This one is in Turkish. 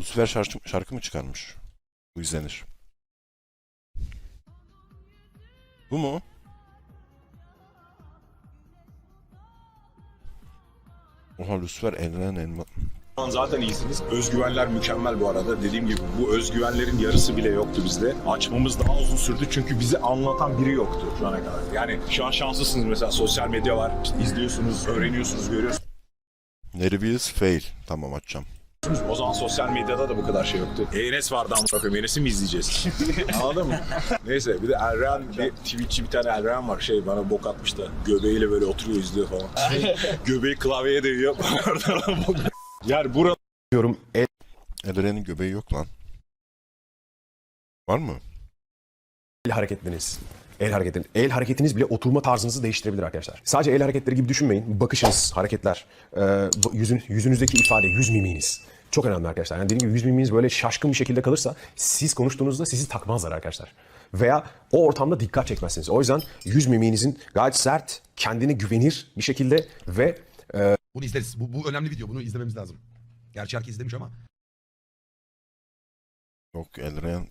Lucifer şarkı, şarkı mı çıkarmış? Bu izlenir. Bu mu? Oha Lucifer Elren Elma. Şu an zaten iyisiniz. Özgüvenler mükemmel bu arada. Dediğim gibi bu özgüvenlerin yarısı bile yoktu bizde. Açmamız daha uzun sürdü çünkü bizi anlatan biri yoktu şu ana kadar. Yani şu an şanslısınız mesela sosyal medya var. İşte izliyorsunuz, öğreniyorsunuz, görüyorsunuz. Nervious fail. Tamam açacağım. O zaman sosyal medyada da bu kadar şey yoktu. Enes vardı amına koyayım. Enes'i mi izleyeceğiz? Anladın mı? Neyse bir de Erren, bir Twitch'çi bir tane Erren var. Şey bana bok atmış da göbeğiyle böyle oturuyor izliyor falan. Göbeği klavyeye değiyor. yani burada diyorum el Elren'in göbeği yok lan. Var mı? hareketleriniz. El hareketiniz. El hareketiniz bile oturma tarzınızı değiştirebilir arkadaşlar. Sadece el hareketleri gibi düşünmeyin. Bakışınız, hareketler, e, yüzün, yüzünüzdeki ifade, yüz miminiz. Çok önemli arkadaşlar. Yani dediğim gibi yüz miminiz böyle şaşkın bir şekilde kalırsa siz konuştuğunuzda sizi takmazlar arkadaşlar. Veya o ortamda dikkat çekmezsiniz. O yüzden yüz miminizin gayet sert, kendine güvenir bir şekilde ve Bunu izleriz. Bu, bu önemli video. Bunu izlememiz lazım. Gerçi herkes izlemiş ama. Yok Elren